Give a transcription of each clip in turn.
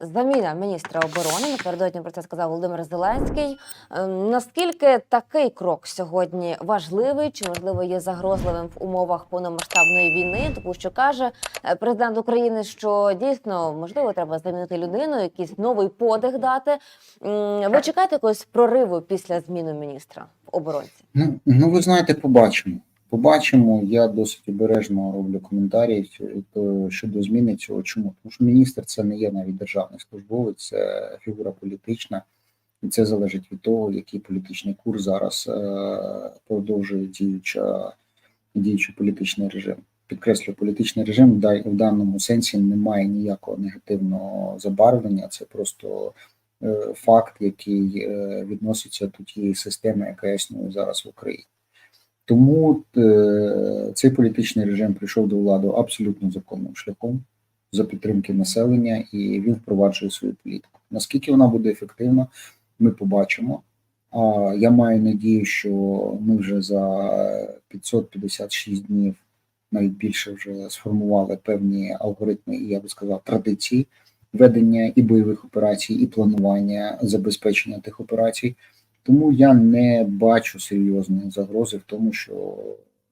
заміна міністра оборони. Напередодні про це сказав Володимир Зеленський. Ем, Наскільки такий крок сьогодні важливий чи можливо є загрозливим в умовах повномасштабної війни? Тому що каже е, президент України, що дійсно можливо треба замінити людину, якийсь новий подих дати. Ви чекаєте якогось прориву після зміни міністра в оборонці? Ну, ну ви знаєте, побачимо. Побачимо. Я досить обережно роблю коментарі щодо зміни цього. Чому? Тому що міністр це не є навіть державний службовець, це фігура політична, і це залежить від того, який політичний курс зараз е, продовжує діюча, діючий політичний режим. Підкреслюю, політичний режим в даному сенсі не має ніякого негативного забарвлення. Це просто е, факт, який е, відноситься до тієї системи, яка існує зараз в Україні. Тому е, цей політичний режим прийшов до влади абсолютно законним шляхом за підтримки населення, і він впроваджує свою політику. Наскільки вона буде ефективна, ми побачимо. А я маю надію, що ми вже за 556 днів, навіть більше, вже сформували певні алгоритми, і я би сказав, традиції ведення і бойових операцій, і планування забезпечення тих операцій. Тому я не бачу серйозної загрози в тому, що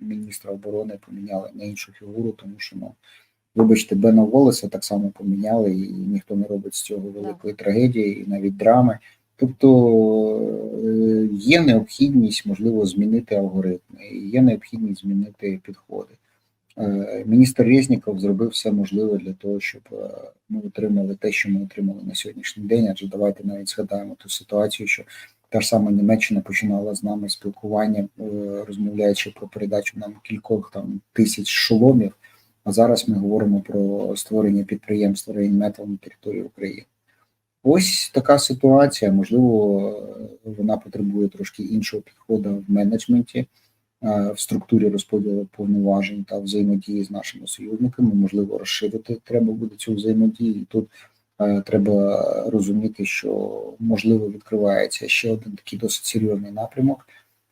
міністра оборони поміняли на іншу фігуру, тому що ну. Вибачте, Бена Волеса так само поміняли, і ніхто не робить з цього великої трагедії, і навіть драми. Тобто е, є необхідність, можливо, змінити алгоритми, є необхідність змінити підходи. Е, Міністр Резніков зробив все можливе для того, щоб е, ми отримали те, що ми отримали на сьогоднішній день. Адже давайте навіть згадаємо ту ситуацію, що та ж сама Німеччина починала з нами спілкування, е, розмовляючи про передачу нам кількох там тисяч шоломів. А зараз ми говоримо про створення підприємства Рейнметал на території України. Ось така ситуація. Можливо, вона потребує трошки іншого підходу в менеджменті, в структурі розподілу повноважень та взаємодії з нашими союзниками. Можливо, розширити треба буде цю взаємодію. І тут е, треба розуміти, що можливо відкривається ще один такий досить серйозний напрямок,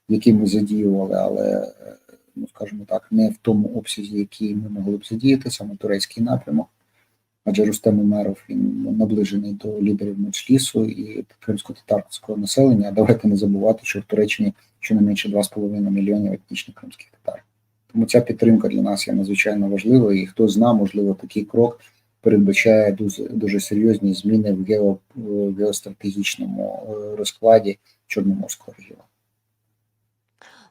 який ми задіювали, але е, ну скажімо так, не в тому обсязі, який ми могли б задіяти, саме турецький напрямок. Адже Рустем Умеров він наближений до лідерів Меджлісу і кримсько-татарського населення. Давайте не забувати, що в Туреччині щонайменше 2,5 мільйонів етнічних кримських татар. Тому ця підтримка для нас є надзвичайно важливою, і хто зна, можливо, такий крок передбачає дуже, дуже серйозні зміни в, гео, в геостратегічному е, розкладі Чорноморського регіону.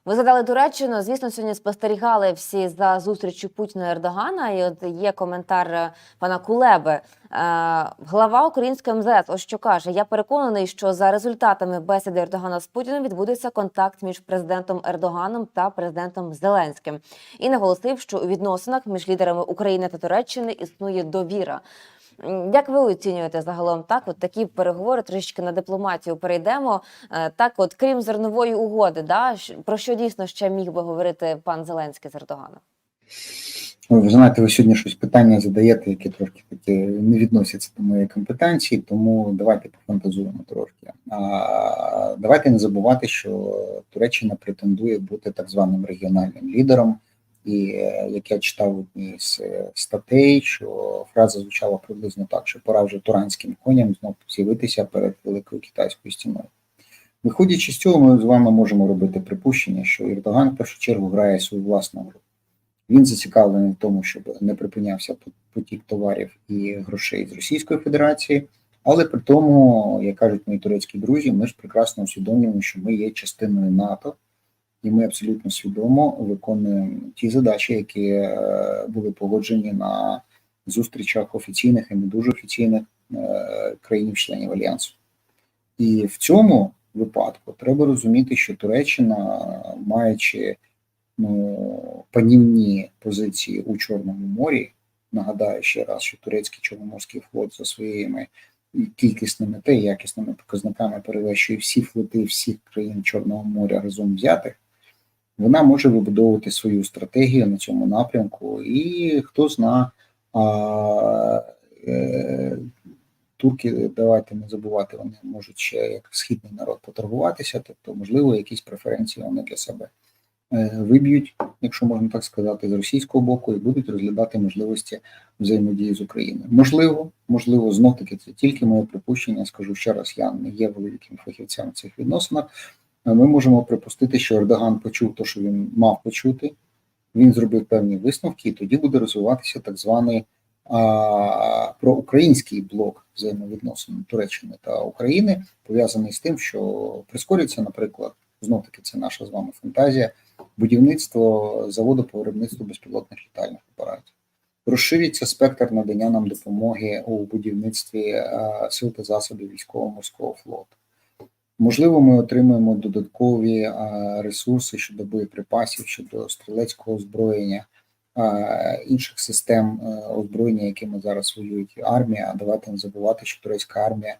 Ви згадали Туреччину. Звісно, сьогодні спостерігали всі за зустрічю Путіна і Ердогана. І от є коментар е, пана Кулеби. Е, Глава української МЗС ось що каже: Я переконаний, що за результатами бесіди Ердогана з Путіним відбудеться контакт між президентом Ердоганом та президентом Зеленським. І наголосив, що у відносинах між лідерами України та Туреччини існує довіра. Як ви оцінюєте загалом так? От такі переговори трішки на дипломатію перейдемо. Е, Так, от крім зернової угоди, да про що дійсно ще міг би говорити пан Зеленський з Ердоганом? Ну, Ви знаєте, ви сьогодні щось питання задаєте, які трошки такі не відносяться до моєї компетенції, тому давайте пофантазуємо трошки. А, давайте не забувати, що Туреччина претендує бути так званим регіональним лідером. І е, як я читав в одній з е, статей, що фраза звучала приблизно так, що пора вже туранським коням знову з'явитися перед великою китайською стіною. Виходячи з цього, ми з вами можемо робити припущення, що Ердоган в першу чергу грає свою власну гру. Він зацікавлений в тому, щоб не припинявся потік товарів і грошей з Російської Федерації, але при тому, як кажуть мої турецькі друзі, ми ж прекрасно усвідомлюємо, що ми є частиною НАТО, і ми абсолютно свідомо виконуємо ті задачі, які е, були погоджені на зустрічах офіційних і не дуже офіційних е, країн-членів альянсу. І в цьому випадку треба розуміти, що Туреччина, маючи ну, панівні позиції у Чорному морі. Нагадаю ще раз, що турецький Чорноморський флот за своїми кількісними та якісними показниками перевищує всі флоти всіх країн Чорного моря разом взятих. Вона може вибудовувати свою стратегію на цьому напрямку, і хто зна, а, е, турки, давайте не забувати, вони можуть ще як східний народ поторгуватися, тобто, можливо, якісь преференції вони для себе е, виб'ють, якщо можна так сказати, з російського боку, і будуть розглядати можливості взаємодії з Україною. Можливо, можливо, знов таки це тільки моє припущення. Скажу ще раз, я не є великим фахівцем в цих відносинах. Ми можемо припустити, що Ердоган почув те, що він мав почути. Він зробив певні висновки, і тоді буде розвиватися так званий а, проукраїнський блок взаємовідносин Туреччини та України, пов'язаний з тим, що прискорюється, наприклад, знов таки це наша з вами фантазія, будівництво заводу по виробництву безпілотних літальних апаратів. Розширюється спектр надання нам допомоги у будівництві сил та засобів військово-морського флоту. Можливо, ми отримаємо додаткові ресурси щодо боєприпасів, щодо стрілецького озброєння, інших систем е, озброєння, якими зараз воюють армія. А давайте не забувати, що турецька армія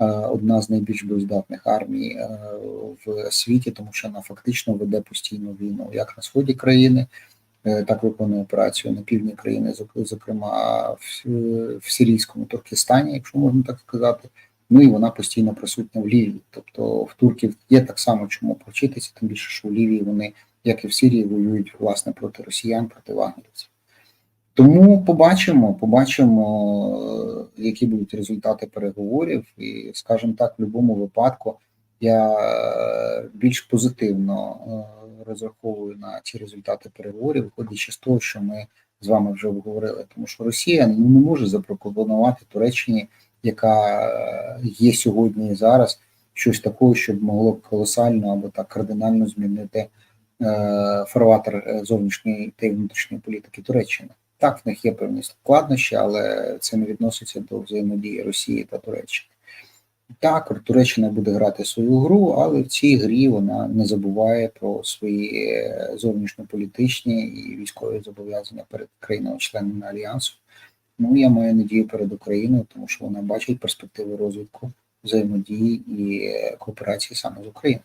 е, одна з найбільш боєздатних армій е, в світі, тому що вона фактично веде постійну війну як на сході країни, так виконує операцію на півдні країни, зок- зокрема в, в сирійському Туркестані, якщо можна так сказати. Ну і вона постійно присутня в Лівії. Тобто в турків є так само чому повчитися, тим більше, що в Лівії вони, як і в Сирії, воюють власне проти росіян, проти вагнерівців. Тому побачимо, побачимо, е, які будуть результати переговорів, і, скажімо так, в будь-якому випадку я е, більш позитивно е, розраховую на ці результати переговорів, виходячи з того, що ми з вами вже обговорили, тому що Росія ну, не може запропонувати Туреччині яка е, є сьогодні і зараз, щось такого, щоб могло колосально або так кардинально змінити е, фарватер е, зовнішньої та внутрішньої політики Туреччини. Так, в них є певні складнощі, але це не відноситься до взаємодії Росії та Туреччини. Так, Туреччина буде грати свою гру, але в цій грі вона не забуває про свої зовнішньополітичні і військові зобов'язання перед країнами-членами альянсу. Ну, я маю надію перед Україною, тому що вона бачить перспективи розвитку взаємодії і кооперації саме з Україною.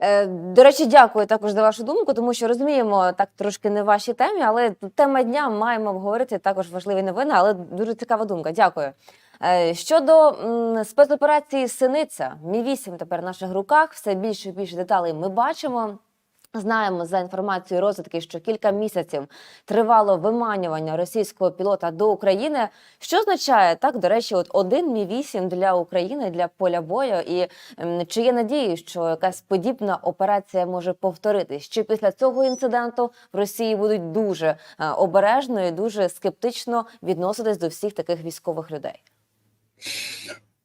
Е, До речі, дякую також за вашу думку, тому що розуміємо так трошки не в вашій темі, але тема дня маємо обговорити також важливі новини, але дуже цікава думка. Дякую. Е, Щодо спецоперації Синиця, Мі 8 тепер в наших руках. Все більше і більше деталей ми бачимо. Знаємо за інформацією розвідки, що кілька місяців тривало виманювання російського пілота до України. Що означає так? До речі, от один мі 8 для України для поля бою. І ем, чи є надії, що якась подібна операція може повторитись? Чи після цього інциденту в Росії будуть дуже е, обережно і дуже скептично відноситись до всіх таких військових людей?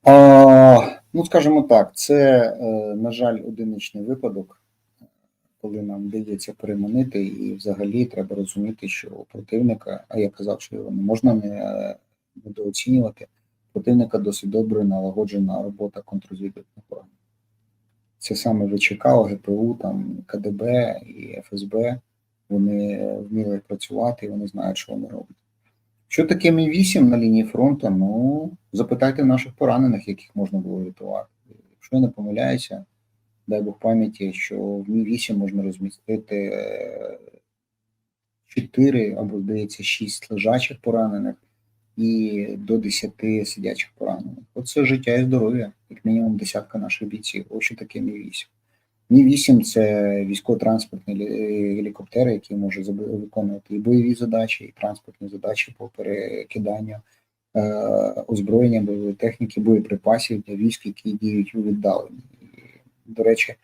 А, ну, скажімо так, це, е, на жаль, одиничний випадок, коли нам вдається переманити, і взагалі треба розуміти, що противника, а я казав, що його не можна е, недооцінювати, противника досить добре налагоджена робота контррозвідувальних органів. Це саме ВЧК, ОГПУ, там КДБ і ФСБ. Вони вміли працювати, і вони знають, що вони роблять. Що таке Мі 8 на лінії фронту? Ну, запитайте наших поранених, яких можна було рятувати. Якщо я не помиляюся, дай Бог пам'яті, що в Мі 8 можна розмістити 4 або, здається, 6 лежачих поранених і до 10 сидячих поранених. Оце життя і здоров'я, як мінімум десятка наших бійців. Ось що таке Мі 8. Мі 8 це військово-транспортні гелікоптери, які можуть виконувати і бойові задачі, і транспортні задачі по перекиданню е, озброєння, бойової техніки, боєприпасів для військ, які діють у віддаленні. До речі,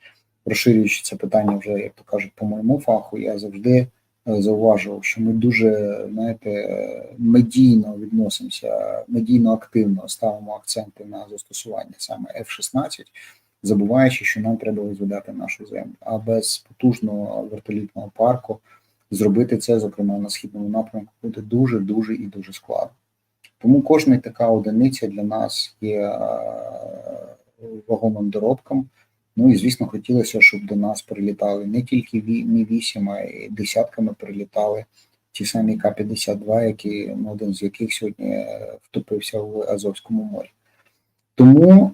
розширюючи це питання вже, як то кажуть, по моєму фаху, я завжди е, зауважував, що ми дуже знаєте, е, медійно відносимося, медійно активно ставимо акценти на застосування саме F-16, забуваючи, що нам треба розвидати нашу землю. А без потужного вертолітного парку зробити це, зокрема на східному напрямку, буде дуже, дуже і дуже складно. Тому кожна така одиниця для нас є е, вагомим доробком. Ну і звісно, хотілося, щоб до нас прилітали не тільки Мі 8, а й десятками прилітали ті самі К-52, які ну, один з яких сьогодні е, втопився в Азовському морі. Тому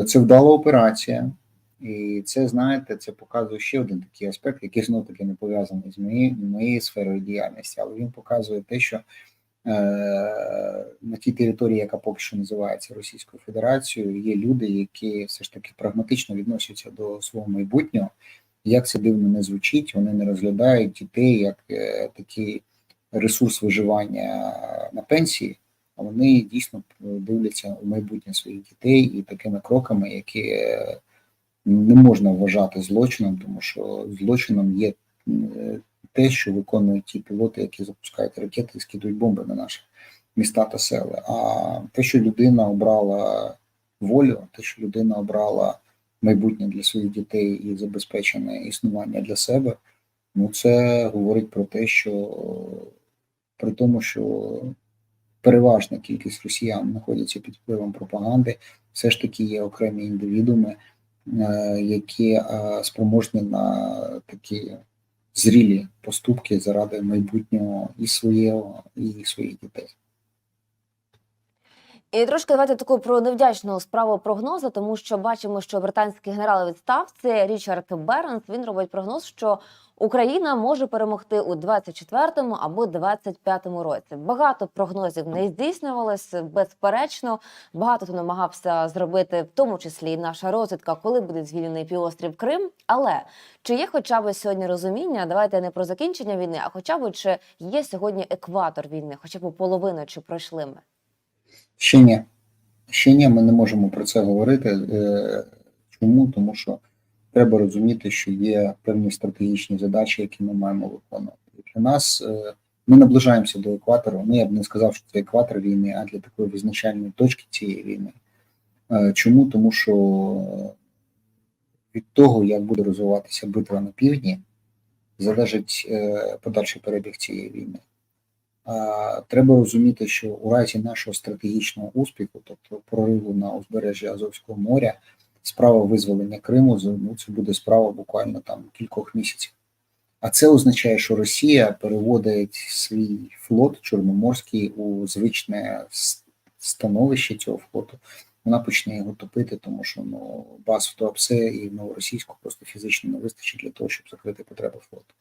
е, це вдала операція, і це, знаєте, це показує ще один такий аспект, який знов таки не пов'язаний з моєю, моєю сферою діяльності, але він показує те, що на тій території, яка поки що називається Російською Федерацією, є люди, які все ж таки прагматично відносяться до свого майбутнього. Як це дивно не звучить, вони не розглядають дітей як е, такий ресурс виживання на пенсії, а вони дійсно дивляться у майбутнє своїх дітей і такими кроками, які е, не можна вважати злочином, тому що злочином є е, те, що виконують ті пілоти, які запускають ракети і скидують бомби на наші міста та села. А те, що людина обрала волю, те, що людина обрала майбутнє для своїх дітей і забезпечене існування для себе, ну це говорить про те, що при тому, що переважна кількість росіян знаходяться під впливом пропаганди, все ж таки є окремі індивідууми, е, які е, спроможні на такі зрілі поступки заради майбутнього і свого, і своїх дітей. І трошки давайте таку про невдячну справу прогнозу, тому що бачимо, що британський генерал відставці Річард Бернс він робить прогноз, що Україна може перемогти у 24-му або 25-му році. Багато прогнозів не здійснювалося, безперечно. Багато хто намагався зробити, в тому числі і наша розвідка, коли буде звільнений півострів Крим. Але чи є хоча б сьогодні розуміння? Давайте не про закінчення війни, а хоча б чи є сьогодні екватор війни, хоча б половину чи пройшли ми. Ще ні. Ще ні, ми не можемо про це говорити. Е, Чому? Тому що треба розуміти, що є певні стратегічні задачі, які ми маємо виконувати. Для нас е, ми наближаємося до екватору. Ну, я б не сказав, що це екватор війни, а для такої визначальної точки цієї війни. Е, Чому? Тому що від того, як буде розвиватися битва на півдні, залежить подальший перебіг цієї війни. Треба розуміти, що у разі нашого стратегічного успіху, тобто прориву на узбережжі Азовського моря, справа визволення Криму ну, це буде справа буквально там кількох місяців. А це означає, що Росія переводить свій флот Чорноморський у звичне становище цього флоту. Вона почне його топити, тому що ну, баз в Туапсе і в Новоросійську просто фізично не вистачить для того, щоб закрити потреби флоту.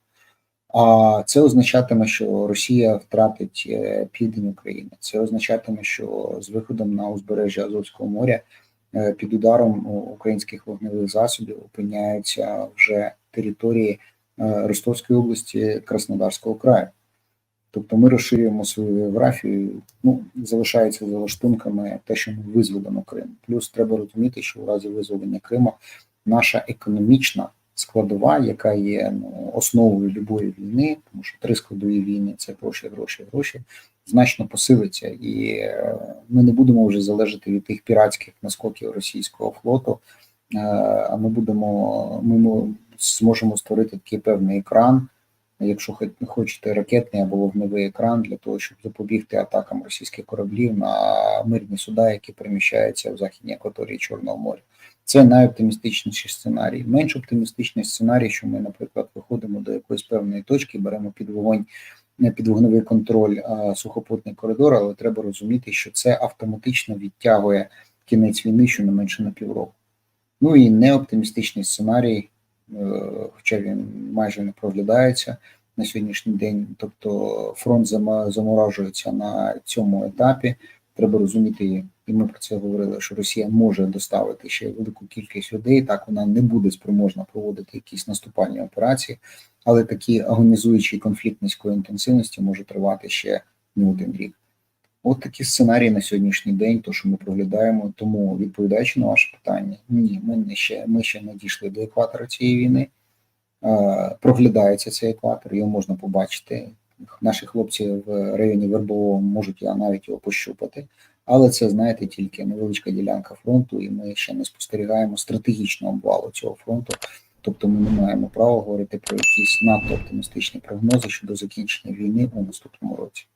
А це означатиме, що Росія втратить е, південь України. Це означатиме, що з виходом на узбережжя Азовського моря е, під ударом українських вогневих засобів опиняються вже території е, Ростовської області Краснодарського краю. Тобто ми розширюємо свою географію, ну залишається за лаштунками те, що ми визволимо Крим. Плюс треба розуміти, що у разі визволення Криму наша економічна складова, яка є ну, основою любої війни, тому що три складові війни це гроші, гроші, гроші, значно посилиться, і е, ми не будемо вже залежати від тих піратських наскоків російського флоту. е, А ми будемо, ми зможемо створити такий певний екран, якщо хо- хочете ракетний або вогневий екран для того, щоб запобігти атакам російських кораблів на мирні суда, які переміщаються в західній акваторії Чорного моря. Це найоптимістичніший сценарій. Менш оптимістичний сценарій, що ми, наприклад, виходимо до якоїсь певної точки, беремо під вогонь не під вогневий контроль а, сухопутний коридор, але треба розуміти, що це автоматично відтягує кінець війни щонайменше на півроку. Ну і неоптимістичний сценарій, е, хоча він майже не проглядається на сьогоднішній день. Тобто фронт заморажується на цьому етапі. Треба розуміти, і ми про це говорили, що Росія може доставити ще велику кількість людей. Так вона не буде спроможна проводити якісь наступальні операції, але такий агонізуючий конфлікт низької інтенсивності може тривати ще не один рік. От такі сценарії на сьогоднішній день, то що ми проглядаємо. Тому відповідаючи на ваше питання, ні, ми не ще ми ще не дійшли до екватора цієї війни. Е, проглядається цей екватор, його можна побачити. Наші хлопці в районі Вербового можуть навіть його пощупати, але це знаєте тільки невеличка ділянка фронту, і ми ще не спостерігаємо стратегічного обвалу цього фронту. Тобто ми не маємо права говорити про якісь надто оптимістичні прогнози щодо закінчення війни у наступному році.